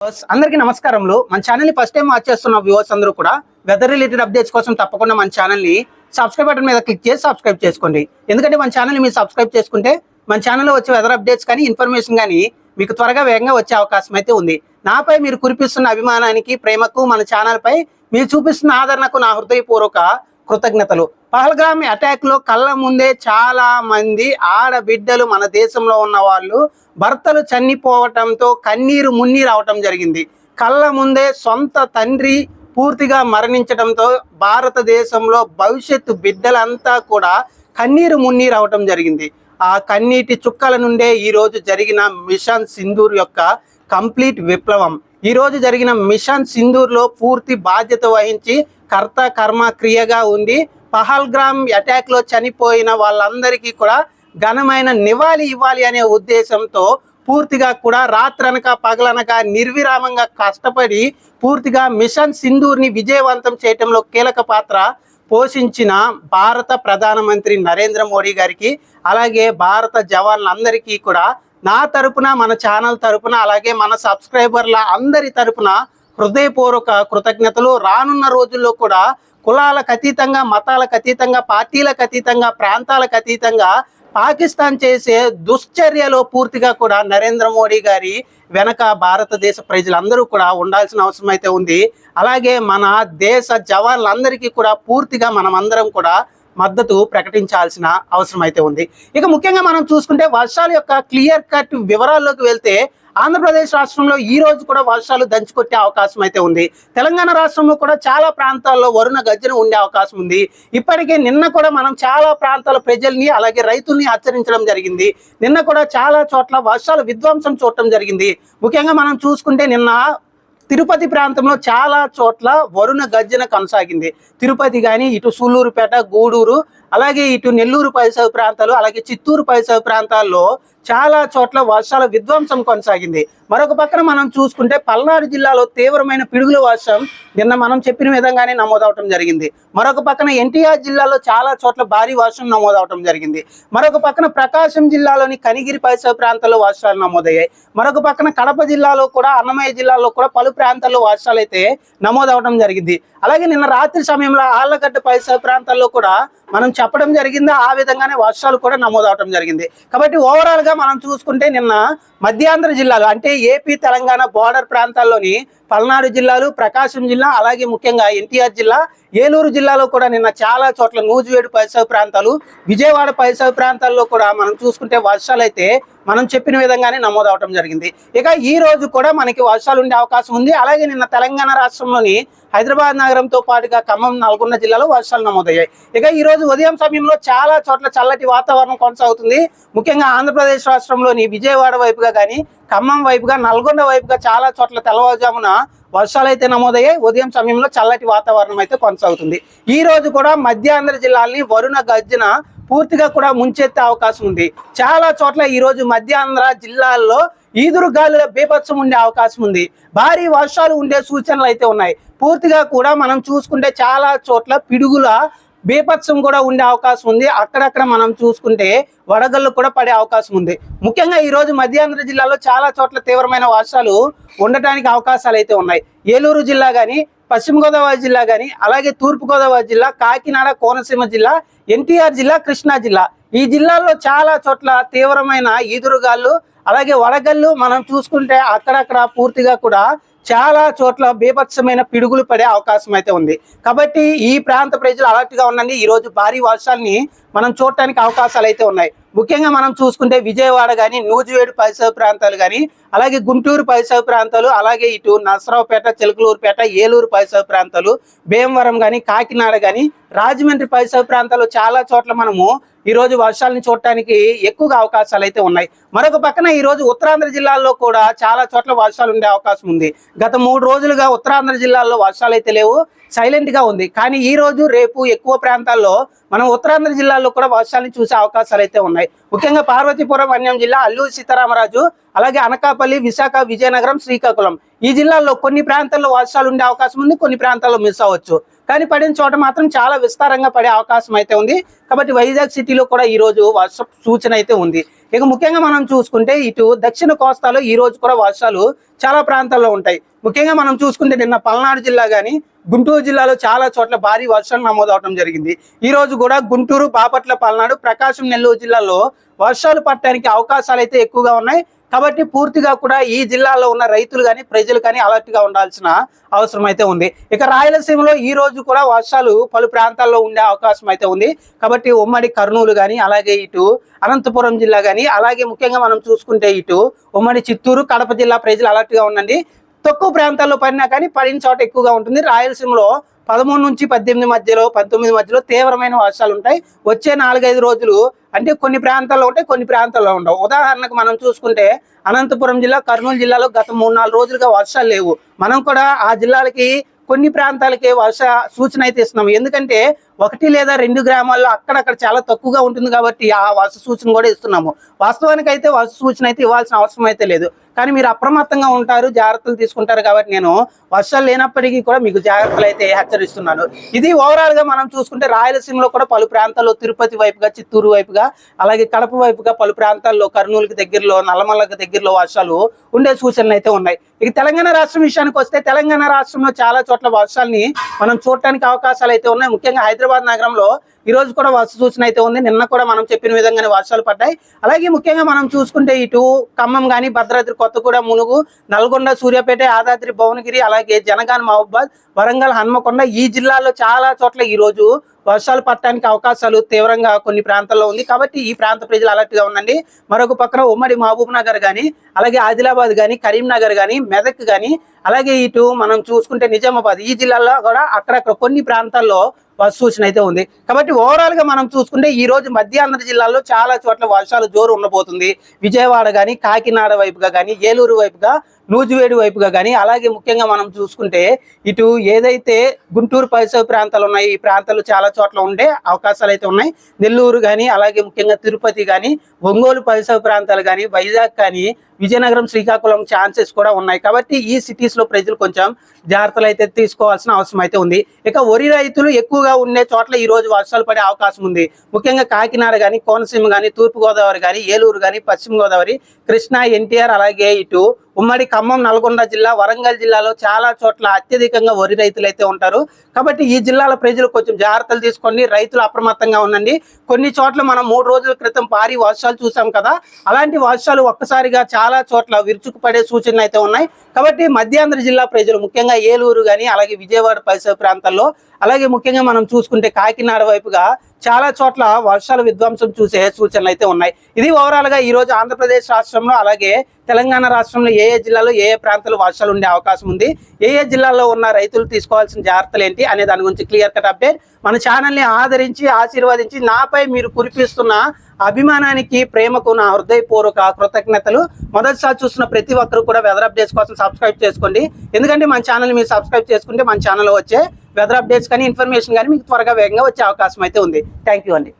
అందరికీ నమస్కారములు. మన ఛానల్ని ఫస్ట్ టైం వాచ్ చేస్తున్న వ్యూవర్స్ అందరూ కూడా వెదర్ రిలేటెడ్ అప్డేట్స్ కోసం తప్పకుండా మన ఛానల్ని సబ్స్క్రైబ్ బటన్ మీద క్లిక్ చేసి సబ్స్క్రైబ్ చేసుకోండి. ఎందుకంటే మన ఛానల్ని మీరు సబ్స్క్రైబ్ చేసుకుంటే మన ఛానల్లో వచ్చే వెదర్ అప్డేట్స్ కానీ ఇన్ఫర్మేషన్ కానీ మీకు త్వరగా వేగంగా వచ్చే అవకాశం అయితే ఉంది. నాపై మీరు కురిపిస్తున్న అభిమానానికి ప్రేమకు మన ఛానల్పై మీరు చూపిస్తున్న ఆదరణకు నా హృదయపూర్వక కృతజ్ఞతలు. పహల్గామి అటాక్లో కళ్ళ ముందే చాలా మంది ఆడబిడ్డలు మన దేశంలో ఉన్న వాళ్ళు భర్తలు చనిపోవటంతో కన్నీరు మున్నీరు అవటం జరిగింది. కళ్ళ ముందే సొంత తండ్రి పూర్తిగా మరణించడంతో భారతదేశంలో భవిష్యత్తు బిడ్డలంతా కూడా కన్నీరు మున్నీరు అవటం జరిగింది. ఆ కన్నీటి చుక్కల నుండే ఈరోజు జరిగిన మిషన్ సింధూర్ యొక్క కంప్లీట్ విప్లవం. ఈరోజు జరిగిన మిషన్ సింధూర్లో పూర్తి బాధ్యత వహించి కర్త కర్మ క్రియగా ఉండి పహల్గ్రామ్ అటాక్లో చనిపోయిన వాళ్ళందరికీ కూడా ఘనమైన నివాళి ఇవ్వాలి అనే ఉద్దేశంతో పూర్తిగా కూడా రాత్రనక పగలనక నిర్విరామంగా కష్టపడి పూర్తిగా మిషన్ సింధూర్ని విజయవంతం చేయటంలో కీలక పాత్ర పోషించిన భారత ప్రధానమంత్రి నరేంద్ర మోడీ గారికి అలాగే భారత జవాన్లందరికీ కూడా నా తరపున మన ఛానల్ తరపున అలాగే మన సబ్స్క్రైబర్ల అందరి తరపున హృదయపూర్వక కృతజ్ఞతలు. రానున్న రోజుల్లో కూడా కులాలకు అతీతంగా మతాలకు అతీతంగా పార్టీలకు అతీతంగా ప్రాంతాలకు అతీతంగా పాకిస్తాన్ చేసే దుశ్చర్యలో పూర్తిగా కూడా నరేంద్ర మోడీ గారి వెనక భారతదేశ ప్రజలందరూ కూడా ఉండాల్సిన అవసరం అయితే ఉంది. అలాగే మన దేశ జవాన్లందరికీ కూడా పూర్తిగా మనమందరం కూడా మద్దతు ప్రకటించాల్సిన అవసరం అయితే ఉంది. ఇక ముఖ్యంగా మనం చూసుకుంటే వర్షాల యొక్క క్లియర్ కట్ వివరాల్లోకి వెళ్తే ఆంధ్రప్రదేశ్ రాష్ట్రంలో ఈ రోజు కూడా వర్షాలు దంచుకొట్టే అవకాశం అయితే ఉంది. తెలంగాణ రాష్ట్రంలో కూడా చాలా ప్రాంతాల్లో వరుణ గర్జన ఉండే అవకాశం ఉంది. ఇప్పటికే నిన్న కూడా మనం చాలా ప్రాంతాల ప్రజల్ని అలాగే రైతుల్ని హెచ్చరించడం జరిగింది. నిన్న కూడా చాలా చోట్ల వర్షాలు విధ్వంసం చూడటం జరిగింది. ముఖ్యంగా మనం చూసుకుంటే నిన్న తిరుపతి ప్రాంతంలో చాలా చోట్ల వరుణ గర్జన కొనసాగింది. తిరుపతి కానీ ఇటు సూళ్ళూరుపేట గూడూరు అలాగే ఇటు నెల్లూరు పరిసర ప్రాంతాలు అలాగే చిత్తూరు పరిసర ప్రాంతాల్లో చాలా చోట్ల వర్షాల విధ్వంసం కొనసాగింది. మరొక పక్కన మనం చూసుకుంటే పల్నాడు జిల్లాలో తీవ్రమైన పిడుగుల వర్షం నిన్న మనం చెప్పిన విధంగానే నమోదవటం జరిగింది. మరొక పక్కన ఎన్టీఆర్ జిల్లాలో చాలా చోట్ల భారీ వర్షం నమోదవటం జరిగింది. మరొక పక్కన ప్రకాశం జిల్లాలోని కనిగిరి పరిసర ప్రాంతాల్లో వర్షాలు నమోదయ్యాయి. మరొక పక్కన కడప జిల్లాలో కూడా అన్నమయ్య జిల్లాలో కూడా పలు ప్రాంతాల్లో వర్షాలు అయితే నమోదవడం జరిగింది. అలాగే నిన్న రాత్రి సమయంలో ఆళ్ళగడ్డ పరిసర ప్రాంతాల్లో కూడా మనం చెప్పడం జరిగింది ఆ విధంగానే వర్షాలు కూడా నమోదవటం జరిగింది. కాబట్టి ఓవరాల్గా మనం చూసుకుంటే నిన్న మధ్యాంధ్ర జిల్లాలు అంటే ఏపీ తెలంగాణ బోర్డర్ ప్రాంతాల్లోని పల్నాడు జిల్లాలు ప్రకాశం జిల్లా అలాగే ముఖ్యంగా ఎన్టీఆర్ జిల్లా ఏలూరు జిల్లాలో కూడా నిన్న చాలా చోట్ల నూజివేడు పరిసర ప్రాంతాలు విజయవాడ పరిసర ప్రాంతాల్లో కూడా మనం చూసుకుంటే వర్షాలు అయితే మనం చెప్పిన విధంగానే నమోదవటం జరిగింది. ఇక ఈ రోజు కూడా మనకి వర్షాలు ఉండే అవకాశం ఉంది. అలాగే నిన్న తెలంగాణ రాష్ట్రంలోని హైదరాబాద్ నగరంతో పాటుగా ఖమ్మం నల్గొండ జిల్లాలో వర్షాలు నమోదయ్యాయి. ఇక ఈ రోజు ఉదయం సమయంలో చాలా చోట్ల చల్లటి వాతావరణం కొనసాగుతుంది. ముఖ్యంగా ఆంధ్రప్రదేశ్ రాష్ట్రంలోని విజయవాడ వైపుగా కానీ ఖమ్మం వైపుగా నల్గొండ వైపుగా చాలా చోట్ల తెల్లవారుజామున వర్షాలు అయితే నమోదయ్యాయి. ఉదయం సమయంలో చల్లటి వాతావరణం అయితే కొనసాగుతుంది. ఈ రోజు కూడా మధ్యాంధ్ర జిల్లాల్ని వరుణ గర్జన పూర్తిగా కూడా ముంచెత్తే అవకాశం ఉంది. చాలా చోట్ల ఈరోజు మధ్యాంధ్ర జిల్లాల్లో ఈదురు గాలుల బీభత్సం ఉండే అవకాశం ఉంది. భారీ వర్షాలు ఉండే సూచనలు అయితే ఉన్నాయి. పూర్తిగా కూడా మనం చూసుకుంటే చాలా చోట్ల పిడుగుల బీభత్సం కూడా ఉండే అవకాశం ఉంది. అక్కడక్కడ మనం చూసుకుంటే వడగళ్ళు కూడా పడే అవకాశం ఉంది. ముఖ్యంగా ఈరోజు మధ్యాంధ్ర జిల్లాలో చాలా చోట్ల తీవ్రమైన వర్షాలు ఉండటానికి అవకాశాలు అయితే ఉన్నాయి. ఏలూరు జిల్లా కానీ పశ్చిమ గోదావరి జిల్లా కానీ అలాగే తూర్పు గోదావరి జిల్లా కాకినాడ కోనసీమ జిల్లా ఎన్టీఆర్ జిల్లా కృష్ణా జిల్లా. ఈ జిల్లాల్లో చాలా చోట్ల తీవ్రమైన ఈదురుగాళ్ళు అలాగే వడగళ్ళు మనం చూసుకుంటే అక్కడక్కడ పూర్తిగా కూడా చాలా చోట్ల బీభత్సమైన పిడుగులు పడే అవకాశం అయితే ఉంది. కాబట్టి ఈ ప్రాంత ప్రజలు అలర్ట్గా ఉండండి. ఈ రోజు భారీ వర్షాల్ని మనం చూడటానికి అవకాశాలు అయితే ఉన్నాయి. ముఖ్యంగా మనం చూసుకుంటే విజయవాడ కానీ నూజివేడు పరిసర ప్రాంతాలు కానీ అలాగే గుంటూరు పరిసర ప్రాంతాలు అలాగే ఇటు నర్సరావుపేట చిలకలూరుపేట ఏలూరు పరిసర ప్రాంతాలు భీమవరం కానీ కాకినాడ కానీ రాజమండ్రి పరిసర ప్రాంతాల్లో చాలా చోట్ల మనము ఈ రోజు వర్షాలను చూడటానికి ఎక్కువగా అవకాశాలు అయితే ఉన్నాయి. మరొక పక్కన ఈరోజు ఉత్తరాంధ్ర జిల్లాల్లో కూడా చాలా చోట్ల వర్షాలు ఉండే అవకాశం ఉంది. గత మూడు రోజులుగా ఉత్తరాంధ్ర జిల్లాల్లో వర్షాలు అయితే లేవు. సైలెంట్గా ఉంది. కానీ ఈ రోజు రేపు ఎక్కువ ప్రాంతాల్లో మనం ఉత్తరాంధ్ర జిల్లాల్లో కూడా వర్షాలను చూసే అవకాశాలు అయితే ఉన్నాయి. ముఖ్యంగా పార్వతీపురం అన్యం జిల్లా అల్లూరి సీతారామరాజు అలాగే అనకాపల్లి విశాఖ విజయనగరం శ్రీకాకుళం. ఈ జిల్లాల్లో కొన్ని ప్రాంతాల్లో వర్షాలు ఉండే అవకాశం ఉంది కొన్ని ప్రాంతాల్లో మిస్ అవ్వచ్చు. కానీ పడిన చోట మాత్రం చాలా విస్తారంగా పడే అవకాశం అయితే ఉంది. కాబట్టి వైజాగ్ సిటీలో కూడా ఈ రోజు వర్ష సూచన అయితే ఉంది. ఇక ముఖ్యంగా మనం చూసుకుంటే ఇటు దక్షిణ కోస్తాలో ఈ రోజు కూడా వర్షాలు చాలా ప్రాంతాల్లో ఉంటాయి. ముఖ్యంగా మనం చూసుకుంటే నిన్న పల్నాడు జిల్లా కానీ గుంటూరు జిల్లాలో చాలా చోట్ల భారీ వర్షాలు నమోదవడం జరిగింది. ఈ రోజు కూడా గుంటూరు బాపట్ల పల్నాడు ప్రకాశం నెల్లూరు జిల్లాలో వర్షాలు పడటానికి అవకాశాలు అయితే ఎక్కువగా ఉన్నాయి. కాబట్టి పూర్తిగా కూడా ఈ జిల్లాలో ఉన్న రైతులు కానీ ప్రజలు కానీ అలర్ట్గా ఉండాల్సిన అవసరం అయితే ఉంది. ఇక రాయలసీమలో ఈ రోజు కూడా వర్షాలు పలు ప్రాంతాల్లో ఉండే అవకాశం అయితే ఉంది. కాబట్టి ఉమ్మడి కర్నూలు కానీ అలాగే ఇటు అనంతపురం జిల్లా కానీ అలాగే ముఖ్యంగా మనం చూసుకుంటే ఇటు ఉమ్మడి చిత్తూరు కడప జిల్లా ప్రజలు అలర్ట్గా ఉండండి. తక్కువ ప్రాంతాల్లో పడినా కానీ పడిన చోట ఎక్కువగా ఉంటుంది. రాయలసీమలో పదమూడు నుంచి పద్దెనిమిది మధ్యలో పంతొమ్మిది మధ్యలో తీవ్రమైన వర్షాలు ఉంటాయి. వచ్చే నాలుగైదు రోజులు అంటే కొన్ని ప్రాంతాల్లో ఉంటాయి కొన్ని ప్రాంతాల్లో ఉండవు. ఉదాహరణకు మనం చూసుకుంటే అనంతపురం జిల్లా కర్నూలు జిల్లాలో గత మూడు నాలుగు రోజులుగా వర్షాలు లేవు. మనం కూడా ఆ జిల్లాలకి కొన్ని ప్రాంతాలకి వర్ష సూచన అయితే ఇస్తున్నాం. ఎందుకంటే ఒకటి లేదా రెండు గ్రామాల్లో అక్కడక్కడ చాలా తక్కువగా ఉంటుంది కాబట్టి ఆ వర్ష సూచన కూడా ఇస్తున్నాము. వాస్తవానికి అయితే వర్ష సూచన అయితే ఇవ్వాల్సిన అవసరం అయితే లేదు. కానీ మీరు అప్రమత్తంగా ఉంటారు జాగ్రత్తలు తీసుకుంటారు కాబట్టి నేను వర్షాలు లేనప్పటికీ కూడా మీకు జాగ్రత్తలు అయితే హెచ్చరిస్తున్నాను. ఇది ఓవరాల్గా మనం చూసుకుంటే రాయలసీమలో కూడా పలు ప్రాంతాల్లో తిరుపతి వైపుగా చిత్తూరు వైపుగా అలాగే కడప వైపుగా పలు ప్రాంతాల్లో కర్నూలుకి దగ్గరలో నల్లమల్లకి దగ్గరలో వర్షాలు ఉండే సూచనలు అయితే ఉన్నాయి. ఇక తెలంగాణ రాష్ట్రం విషయానికి వస్తే తెలంగాణ రాష్ట్రంలో చాలా చోట్ల వర్షాలని మనం చూడటానికి అవకాశాలు అయితే ఉన్నాయి. ముఖ్యంగా హైదరాబాద్ నగరంలో ఈ రోజు కూడా వర్ష సూచన అయితే ఉంది. నిన్న కూడా మనం చెప్పిన విధంగానే వర్షాలు పడ్డాయి. అలాగే ముఖ్యంగా మనం చూసుకుంటే ఇటు ఖమ్మం కానీ భద్రాద్రి కొత్తగూడ మునుగు నల్గొండ సూర్యాపేట యాదాద్రి భువనగిరి అలాగే జనగాన్ మహబాద్ వరంగల్ హన్మకొండ ఈ జిల్లాలో చాలా చోట్ల ఈ రోజు వర్షాలు పట్టడానికి అవకాశాలు తీవ్రంగా కొన్ని ప్రాంతాల్లో ఉంది. కాబట్టి ఈ ప్రాంత ప్రజలు అలర్ట్గా ఉండండి. మరొక పక్కన ఉమ్మడి మహబూబ్ నగర్ కానీ అలాగే ఆదిలాబాద్ కానీ కరీంనగర్ కానీ మెదక్ కానీ అలాగే ఇటు మనం చూసుకుంటే నిజామాబాద్ ఈ జిల్లాలో కూడా అక్కడక్కడ కొన్ని ప్రాంతాల్లో వర్ష సూచన అయితే ఉంది. కాబట్టి ఓవరాల్గా మనం చూసుకుంటే ఈ రోజు మధ్యాంధ్ర జిల్లాలో చాలా చోట్ల వర్షాలు జోరు ఉండబోతుంది. విజయవాడ కానీ కాకినాడ వైపుగా కానీ ఏలూరు వైపుగా నూజివేడు వైపుగా కానీ అలాగే ముఖ్యంగా మనం చూసుకుంటే ఇటు ఏదైతే గుంటూరు పరిసర ప్రాంతాలు ఉన్నాయి ఈ ప్రాంతాలు చాలా చోట్ల ఉండే అవకాశాలు అయితే ఉన్నాయి. నెల్లూరు కానీ అలాగే ముఖ్యంగా తిరుపతి కానీ ఒంగోలు పరిసర ప్రాంతాలు కానీ వైజాగ్ కానీ విజయనగరం శ్రీకాకుళం ఛాన్సెస్ కూడా ఉన్నాయి. కాబట్టి ఈ సిటీస్లో ప్రజలు కొంచెం జాగ్రత్తలు అయితే తీసుకోవాల్సిన అవసరం అయితే ఉంది. ఇక వరి రైతులు ఎక్కువగా ఉండే చోట్ల ఈ రోజు వర్షాలు పడే అవకాశం ఉంది. ముఖ్యంగా కాకినాడ కానీ కోనసీమ కానీ తూర్పుగోదావరి కానీ ఏలూరు కానీ పశ్చిమ గోదావరి కృష్ణా ఎన్టీఆర్ అలాగే ఇటు ఉమ్మడి ఖమ్మం నల్గొండ జిల్లా వరంగల్ జిల్లాలో చాలా చోట్ల అత్యధికంగా వరి రైతులు అయితే ఉంటారు. కాబట్టి ఈ జిల్లాల ప్రజలు కొంచెం జాగ్రత్తలు తీసుకోండి. రైతులు అప్రమత్తంగా ఉండండి. కొన్ని చోట్ల మనం మూడు రోజుల క్రితం భారీ వర్షాలు చూసాం కదా అలాంటి వర్షాలు ఒక్కసారిగా చాలా చోట్ల విరుచుకుపడే సూచనలు అయితే ఉన్నాయి. కాబట్టి మధ్యాంధ్ర జిల్లా ప్రజలు ముఖ్యంగా ఏలూరు కానీ అలాగే విజయవాడ పరిసర ప్రాంతాల్లో అలాగే ముఖ్యంగా మనం చూసుకుంటే కాకినాడ వైపుగా చాలా చోట్ల వర్షాల విధ్వంసం చూసే సూచనలు అయితే ఉన్నాయి. ఇది ఓవరాల్గా ఈరోజు ఈ రోజు ఆంధ్రప్రదేశ్ రాష్ట్రంలో అలాగే తెలంగాణ రాష్ట్రంలో ఏ ఏ జిల్లాలో ఏ ఏ ప్రాంతాల్లో వర్షాలు ఉండే అవకాశం ఉంది ఏ ఏ జిల్లాల్లో ఉన్న రైతులు తీసుకోవాల్సిన జాగ్రత్తలు ఏంటి అనే దాని గురించి క్లియర్ కట్ అప్డేట్ మన ఛానల్ని ఆదరించి ఆశీర్వదించి నాపై మీరు కురిపిస్తున్న అభిమానానికి ప్రేమకు నా హృదయపూర్వక కృతజ్ఞతలు. మొదటిసారి చూస్తున్న ప్రతి ఒక్కరు కూడా వెదర్ అప్డేట్స్ కోసం సబ్స్క్రైబ్ చేసుకోండి. ఎందుకంటే మన ఛానల్ మీరు సబ్స్క్రైబ్ చేసుకుంటే మన ఛానల్లో వచ్చే వెదర్ అప్డేట్స్ కానీ ఇన్ఫర్మేషన్ కానీ మీకు త్వరగా వేగంగా వచ్చే అవకాశం అయితే ఉంది. థ్యాంక్ యూ అండి.